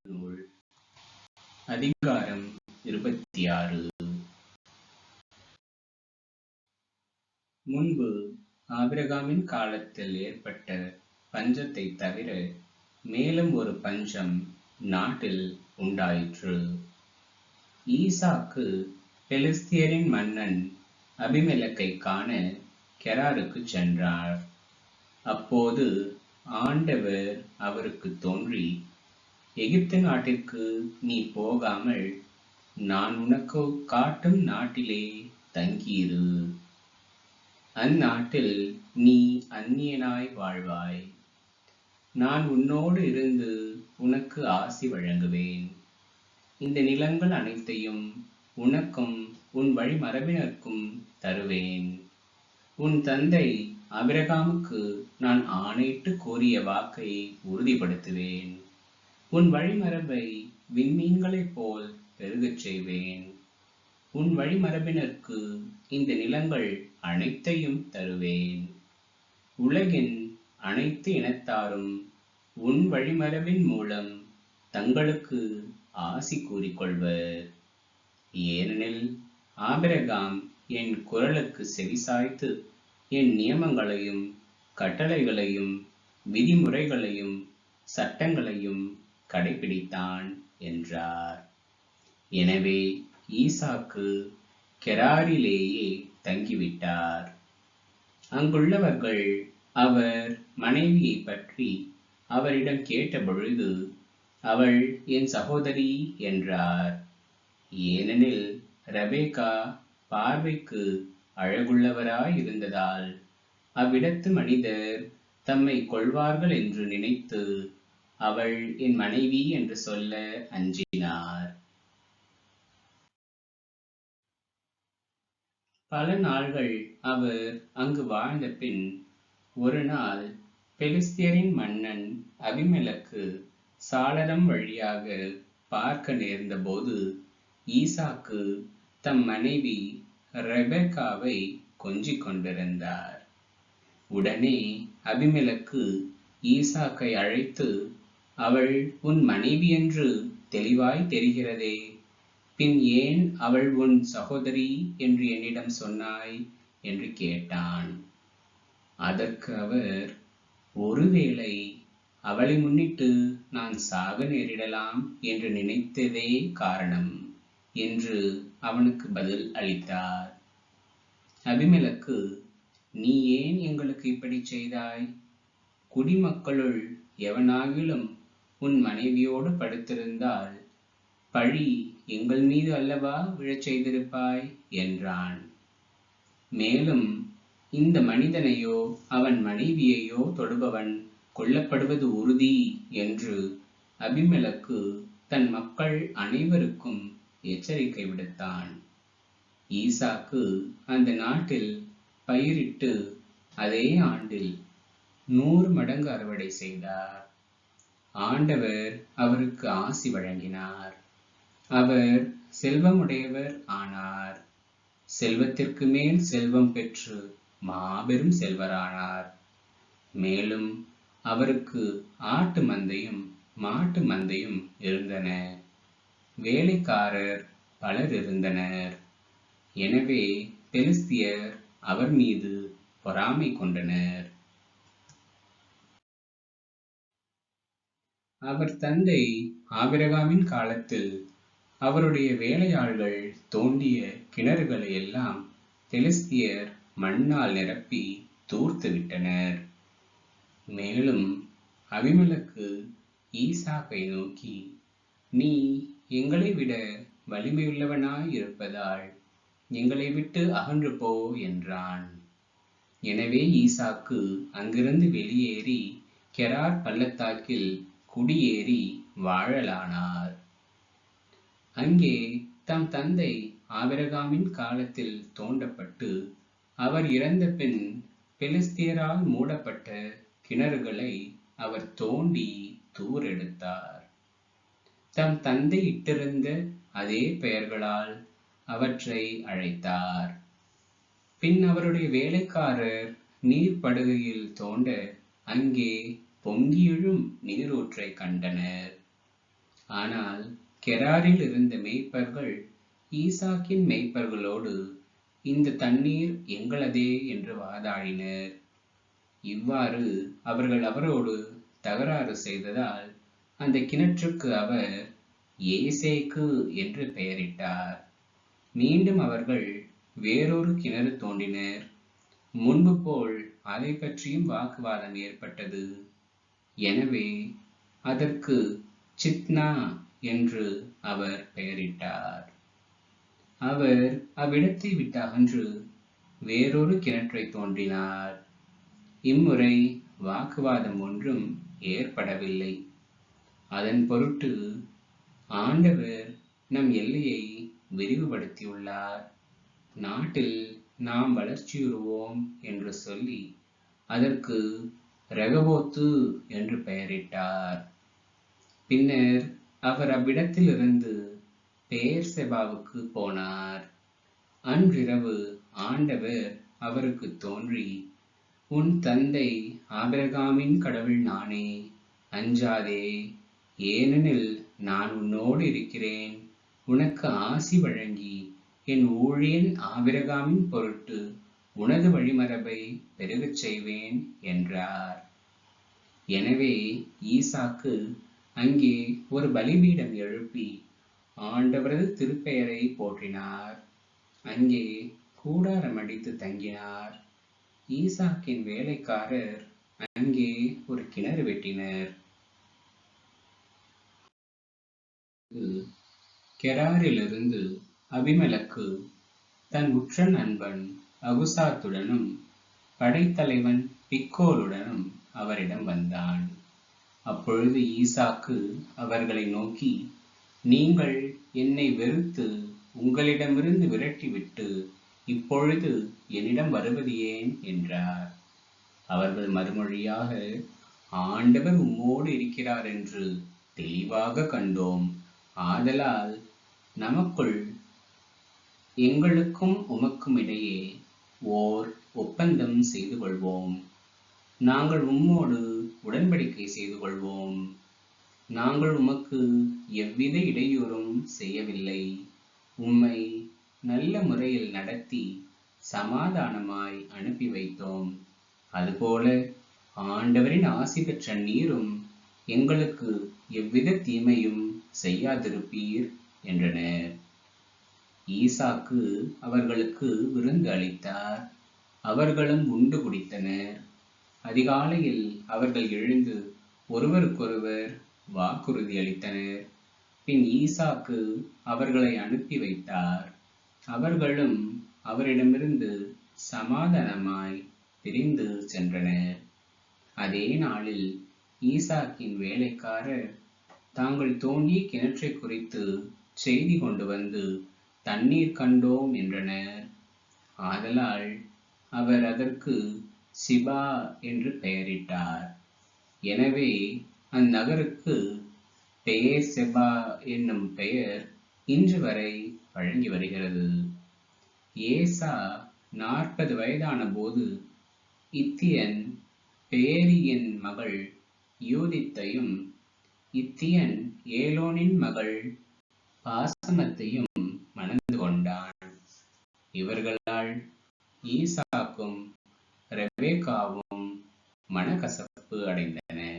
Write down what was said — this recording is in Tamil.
நூல் அதிகாரம் இருபத்தி ஆறு முன்பு ஆபிரகாமின் காலத்தில் ஏற்பட்ட பஞ்சத்தை தவிர மேலும் ஒரு பஞ்சம் நாட்டில் உண்டாயிற்று. ஈசாக்கு பெலிஸ்தியரின் மன்னன் அபிமெலக்கை காண கெராருக்கு சென்றார். அப்போது ஆண்டவர் அவருக்கு தோன்றி எகிப்து நாட்டிற்கு நீ போகாமல் நான் உனக்கு காட்டும் நாட்டிலே தங்கியிரு. அந்நாட்டில் நீ அந்நியனாய் வாழ்வாய். நான் உன்னோடு இருந்து உனக்கு ஆசி வழங்குவேன். இந்த நிலங்கள் அனைத்தையும் உனக்கும் உன் வழிமரபினருக்கும் தருவேன். உன் தந்தை அபிரகாமுக்கு நான் ஆணையிட்டு கோரிய வாக்கை உறுதிப்படுத்துவேன். உன் வழிமரபை விண்மீன்களைப் போல் பெருகச் செய்வேன். உன் வழிமரபினருக்கு இந்த நிலங்கள் அனைத்தையும் தருவேன். உலகின் அனைத்து இனத்தாரும் உன் வழிமரபின் மூலம் தங்களுக்கு ஆசி கூறிக்கொள்வர். ஏனெனில் ஆபிரகாம் என் குரலுக்கு செவிசாய்த்து என் நியமங்களையும் கட்டளைகளையும் விதிமுறைகளையும் சட்டங்களையும் கடைபிடித்தான் என்றார். எனவே ஈசாக்கு கெராரிலேயே தங்கிவிட்டார். அங்குள்ளவர்கள் அவர் மனைவியை பற்றி அவரிடம் கேட்டபொழுது அவள் என் சகோதரி என்றார். ஏனெனில் ரபேகா பார்வைக்கு அழகுள்ளவராயிருந்ததால் அவ்விடத்து மனிதர் தம்மை கொள்வார்கள் என்று நினைத்து அவள் என் மனைவி என்று சொல்ல அஞ்சினார். பல நாள்கள் அவர் அங்கு வாழ்ந்த பின் ஒரு நாள் பெலிஸ்தியரின் மன்னன் அபிமலக்கு சாளரம் வழியாக பார்க்க நேர்ந்தபோது ஈசாக்கு தம் மனைவி ரெபெக்காவை கொஞ்சிக் கொண்டிருந்தார். உடனே அபிமலக்கு ஈசாக்கை அழைத்து அவள் உன் மனைவி என்று தெளிவாய் தெரிகிறதே. பின் ஏன் அவள் உன் சகோதரி என்று என்னிடம் சொன்னாய் என்று கேட்டான். அதற்கு அவர் ஒருவேளை அவளை முன்னிட்டு நான் சாக நேரிடலாம் என்று நினைத்ததே காரணம் என்று அவனுக்கு பதில் அளித்தார். அபிமலக்கு நீ ஏன் எங்களுக்கு இப்படி செய்தாய்? குடிமக்களுள் எவனாகிலும் உன் மனைவியோடு படுத்திருந்தால் பழி எங்கள் மீது அல்லவா விழச் செய்திருப்பாய்? என்றான். மேலும் இந்த மனிதனையோ அவன் மனைவியையோ தொடுபவன் கொல்லப்படுவது உறுதி என்று அபிமலக்கு தன் மக்கள் அனைவருக்கும் எச்சரிக்கை விடுத்தான். ஈசாக்கு அந்த நாட்டில் பயிரிட்டு அதே ஆண்டில் நூறு மடங்கு அறுவடை செய்தார். ஆண்டவர் அவருக்கு ஆசி வழங்கினார். அவர் செல்வமுடையவர் ஆனார். செல்வத்திற்கு மேல் செல்வம் பெற்று மாபெரும் செல்வரானார். மேலும் அவருக்கு ஆட்டு மந்தையும் மாட்டு மந்தையும் இருந்தன. வேலைக்காரர் பலர் இருந்தனர். எனவே பெலிஸ்தியர் அவர் மீது பொறாமை கொண்டனர். அவர் தந்தை ஆபிரகாமின் காலத்தில் அவருடைய வேலையாள்கள் தோண்டிய கிணறுகளை எல்லாம் பெலிஸ்தியர் மண்ணால் நிரப்பி தூர்த்து விட்டனர். மேலும் அபிமலக்கு ஈசாக்கை நோக்கி நீ எங்களை விட வலிமையுள்ளவனாய் இருப்பதால் எங்களை விட்டு அகன்று போ என்றான். எனவே ஈசாக்கு அங்கிருந்து வெளியேறி கெரார் பள்ளத்தாக்கில் குடியேறி வாழலானார். அங்கே தம் தந்தை ஆபிரகாமின் காலத்தில் தோண்டப்பட்டு அவர் இறந்த பின் பெலிஸ்தியரால் மூடப்பட்ட கிணறுகளை அவர் தோண்டி தூரெடுத்தார். தம் தந்தை இட்டிருந்த அதே பெயர்களால் அவற்றை அழைத்தார். பின் அவருடைய வேலைக்காரர் நீர்ப்படுகையில் தோண்ட அங்கே பொங்கியெழும் நீரூற்றை கண்டனர். ஆனால் கெராரில் இருந்த மெய்ப்பர்கள் ஈசாக்கின் மெய்ப்பர்களோடு இந்த தண்ணீர் எங்களதே என்று வாதாடினர். இவ்வாறு அவர்கள் அவரோடு தகராறு செய்ததால் அந்த கிணற்றுக்கு அவர் ஏசேக்கு என்று பெயரிட்டார். மீண்டும் அவர்கள் வேறொரு கிணறு தோண்டினர். முன்பு போல் அதை பற்றியும் வாக்குவாதம் ஏற்பட்டது. எனவே அதற்கு சித்னா என்று அவர் பெயரிட்டார். அவர் அவ்விடத்தை விட்டு அகன்று வேறொரு கிணற்றை தோன்றினார் இம்முறை வாக்குவாதம் ஒன்றும் ஏற்படவில்லை. அதன் பொருட்டு ஆண்டவர் நம் எல்லையை விரிவுபடுத்தியுள்ளார். நாட்டில் நாம் வளர்ச்சியுறுவோம் என்று சொல்லி அதற்கு ரெகபோத்து என்று பெயரிட்டார். பின்னர் அவர் அவ்விடத்திலிருந்து பேர் செபாவுக்கு போனார். அன்றிரவு ஆண்டவர் அவருக்கு தோன்றி உன் தந்தை ஆபிரகாமின் கடவுள் நானே. அஞ்சாதே ஏனெனில் நான் உன்னோடு இருக்கிறேன். உனக்கு ஆசி வழங்கி என் ஊழியன் ஆபிரகாமின் பொருட்டு உனது வழிமரபை பெருகச் செய்வேன் என்றார். எனவே ஈசாக்கு அங்கே ஒரு பலிபீடம் எழுப்பி ஆண்டவரது திருப்பெயரை போற்றினார். அங்கே கூடாரம் அடித்து தங்கினார். ஈசாக்கின் வேலைக்காரர் அங்கே ஒரு கிணறு வெட்டினர். கெராரிலிருந்து அபிமலக்கு தன் உற்ற நண்பன் அகுசாத்துடனும் படைத்தலைவன் பிக்கோலுடனும் அவரிடம் வந்தான் அப்பொழுது ஈசாக்கு அவர்களை நோக்கி நீங்கள் என்னை வெறுத்து உங்களிடமிருந்து விரட்டிவிட்டு இப்பொழுது என்னிடம் வருவது ஏன்? என்றார். அவர்கள் மறுமொழியாக ஆண்டவர் உம்மோடு இருக்கிறார் என்று தெளிவாக கண்டோம். ஆதலால் நமக்குள் எங்களுக்கும் உமக்கும் இடையே ஓர் ஒப்பந்தம் செய்து கொள்வோம். நாங்கள் உம்மோடு உடன்படிக்கை செய்து கொள்வோம். நாங்கள் உமக்கு எவ்வித இடையூறும் செய்யவில்லை. உம்மை நல்ல முறையில் நடத்தி சமாதானமாய் அனுப்பி வைத்தோம். அதுபோல ஆண்டவரின் ஆசி பெற்ற நீரும் எங்களுக்கு எவ்வித தீமையும் செய்யாதிருப்பீர் என்றனர். ஈசாக்கு அவர்களுக்கு விருந்து அளித்தார். அவர்களும் உண்டு குடித்தனர். அதிகாலையில் அவர்கள் எழுந்து ஒருவருக்கொருவர் வாக்குறுதி அளித்தனர். பின் ஈசாக்கு அவர்களை அனுப்பி வைத்தார். அவர்களும் அவரிடமிருந்து சமாதானமாய் பிரிந்து சென்றனர். அதே நாளில் ஈசாக்கின் வேலைக்காரர் தாங்கள் தோண்டிய கிணற்றை குறித்து செய்தி கொண்டு வந்து தண்ணீர் கண்டோம் என்றனர். ஆதலால் அவர் அதற்கு சிபா என்று பெயரிட்டார். எனவே அந்நகருக்கு பெயர் செபா என்னும் பெயர் இன்று வரை வழங்கி வருகிறது. ஏசா நாற்பது வயதான போது இத்தியன் பேரியின் மகள் யூதித்தையும் இத்தியன் ஏலோனின் மகள் பாசமத்தையும் அணிந்து கொண்டான் இவர்களால் ஈசாக்கும் ரெபேக்காவும் மனக்கசப்பு அடைந்தனர்